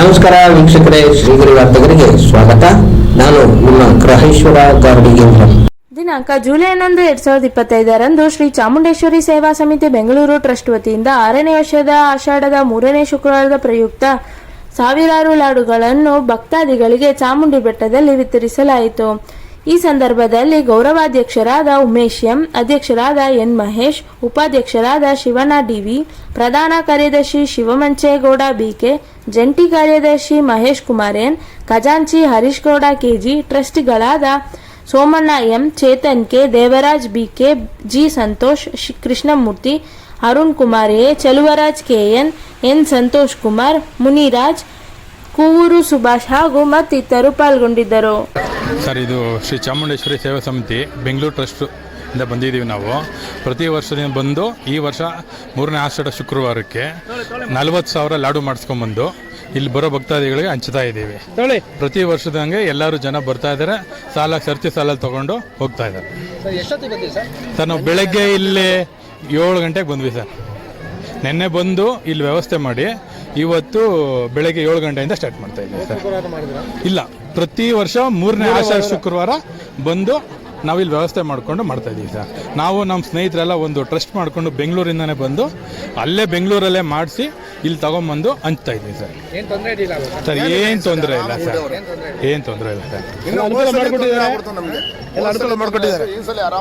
ನಮಸ್ಕಾರ ವೀಕ್ಷಕರೇ, ಶ್ರೀಗಿರಿ ವಾರ್ತೆಗರಿಗೆ ಸ್ವಾಗತ. ನಾನು ನಿಮ್ಮ ಗ್ರಹೇಶ್ವರ ಗಾರ್ಡಿಗೇಂದ್ರ ದಿನಾಂಕ ಜುಲೈ ಹನ್ನೊಂದು, ಎರಡ್ ಸಾವಿರದ ಇಪ್ಪತ್ತೈದರಂದು ಶ್ರೀ ಚಾಮುಂಡೇಶ್ವರಿ ಸೇವಾ ಸಮಿತಿ ಬೆಂಗಳೂರು ಟ್ರಸ್ಟ್ ವತಿಯಿಂದ ಆರನೇ ವರ್ಷದ ಆಷಾಢದ ಮೂರನೇ ಶುಕ್ರವಾರದ ಪ್ರಯುಕ್ತ ಸಾವಿರಾರು ಲಾಡುಗಳನ್ನು ಭಕ್ತಾದಿಗಳಿಗೆ ಚಾಮುಂಡಿ ಬೆಟ್ಟದಲ್ಲಿ ವಿತರಿಸಲಾಯಿತು. ಈ ಸಂದರ್ಭದಲ್ಲಿ ಗೌರವಾಧ್ಯಕ್ಷರಾದ ಉಮೇಶ್ ಎಂ, ಅಧ್ಯಕ್ಷರಾದ ಎನ್ ಮಹೇಶ್, ಉಪಾಧ್ಯಕ್ಷರಾದ ಶಿವಣ್ಣ ಡಿವಿ, ಪ್ರಧಾನ ಕಾರ್ಯದರ್ಶಿ ಶಿವಮಂಚೇಗೌಡ ಬಿಕೆ ಜಂಟಿ ಕಾರ್ಯದರ್ಶಿ ಮಹೇಶ್ ಕುಮಾರೇನ್ ಖಜಾಂಚಿ Harish Gowda KG ಟ್ರಸ್ಟಿಗಳಾದ Somanna M, Chetan K, Devaraj BK G Santosh Krishnamurthy, Arun Kumar A, Chaluvaraj KN N Santosh Kumar, Muniraj Koovur Subhash ಹಾಗೂ ಮತ್ತಿತರರು ಪಾಲ್ಗೊಂಡಿದ್ದರು. ಸರ್ ಇದು ಶ್ರೀ ಚಾಮುಂಡೇಶ್ವರಿ ಸೇವಾ ಸಮಿತಿ ಬೆಂಗಳೂರು ಟ್ರಸ್ಟ್ ಇಂದ ಬಂದಿದ್ದೀವಿ ನಾವು. ಪ್ರತಿ ವರ್ಷದಿಂದ ಬಂದು ಈ ವರ್ಷ ಮೂರನೇ ಆಷಾಢ ಶುಕ್ರವಾರಕ್ಕೆ ನಲವತ್ತು ಸಾವಿರ ಲಾಡು ಮಾಡಿಸ್ಕೊಂಡ್ಬಂದು ಇಲ್ಲಿ ಬರೋ ಭಕ್ತಾದಿಗಳಿಗೆ ಹಂಚ್ತಾ ಇದ್ದೀವಿ. ಪ್ರತಿ ವರ್ಷದಂಗೆ ಎಲ್ಲರೂ ಜನ ಬರ್ತಾ ಇದ್ದಾರೆ. ಸಾಲ ಸರ್ತಿ ಸಾಲ ತಗೊಂಡು ಹೋಗ್ತಾ ಇದ್ದಾರೆ. ಸರ್ ನಾವು ಬೆಳಗ್ಗೆ ಇಲ್ಲಿ ಏಳು ಗಂಟೆಗೆ ಬಂದ್ವಿ ಸರ್. ನಿನ್ನೆ ಬಂದು ಇಲ್ಲಿ ವ್ಯವಸ್ಥೆ ಮಾಡಿ ಇವತ್ತು ಬೆಳಗ್ಗೆ ಏಳು ಗಂಟೆಯಿಂದ ಸ್ಟಾರ್ಟ್ ಮಾಡ್ತಾ ಇದ್ದೀವಿ ಸರ್. ಇಲ್ಲ ಪ್ರತಿ ವರ್ಷ ಮೂರನೇ ಆಷಾಢ ಶುಕ್ರವಾರ ಬಂದು ನಾವಿಲ್ಲಿ ವ್ಯವಸ್ಥೆ ಮಾಡಿಕೊಂಡು ಮಾಡ್ತಾ ಇದ್ದೀವಿ ಸರ್. ನಾವು ನಮ್ಮ ಸ್ನೇಹಿತರೆಲ್ಲ ಒಂದು ಟ್ರಸ್ಟ್ ಮಾಡಿಕೊಂಡು ಬೆಂಗಳೂರಿಂದನೇ ಬಂದು ಅಲ್ಲೇ ಬೆಂಗಳೂರಲ್ಲೇ ಮಾಡಿಸಿ ಇಲ್ಲಿ ತಗೊಂಬಂದು ಹಂಚ್ತಾ ಇದ್ದೀವಿ ಸರ್. ಸರ್ ಏನು ತೊಂದರೆ ಇಲ್ಲ ಸರ್. ಏನು ತೊಂದರೆ ಇಲ್ಲ ಸರ್. ಅನುಕೂಲ ಮಾಡಿಕೊಟ್ಟಿದ್ದಾರೆ.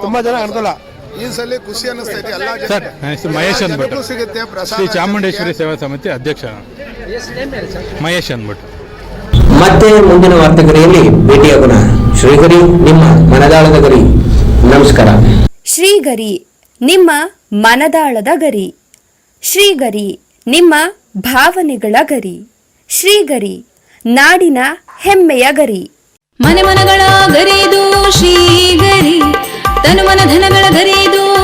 ತುಂಬಾ ಜನ ಅನುಕೂಲ. ಈ ಸಲ ಖುಷಿ ಅನ್ನಿಸ್ತೈತಿ. ಎಲ್ಲ ಸರ್ ನನ್ನ ಹೆಸರು ಮಹೇಶ್ ಅಂದ್ಬಿಟ್ಟು. ಸಿಗುತ್ತೆ ಪ್ರಸಾದ ಶ್ರೀ ಚಾಮುಂಡೇಶ್ವರಿ ಸೇವಾ ಸಮಿತಿ ಅಧ್ಯಕ್ಷ ನಾನು. ಮಹೇಶ್ ಅಂದ್ಬಿಟ್ಟು. ಮತ್ತೆ ಮುಂದಿನ ವಾರ್ತೆಗರಿಯಲ್ಲಿ ಭೇಟಿಯಾಗೋಣ ಶ್ರೀಗರಿ ನಿಮ್ಮ ಮನದಾಳದ ಗರಿ. ನಮಸ್ಕಾರ. ಶ್ರೀಗರಿ ನಿಮ್ಮ ಮನದಾಳದ ಗರಿ. ಶ್ರೀಗರಿ ನಿಮ್ಮ ಭಾವನೆಗಳ ಗರಿ. ಶ್ರೀಗರಿ ನಾಡಿನ ಹೆಮ್ಮೆಯ ಗರಿ. ಮನೆ ಮನಗಳ ಗರಿದು ಶ್ರೀಗರಿ ತನು ಮನ ಧನಗಳ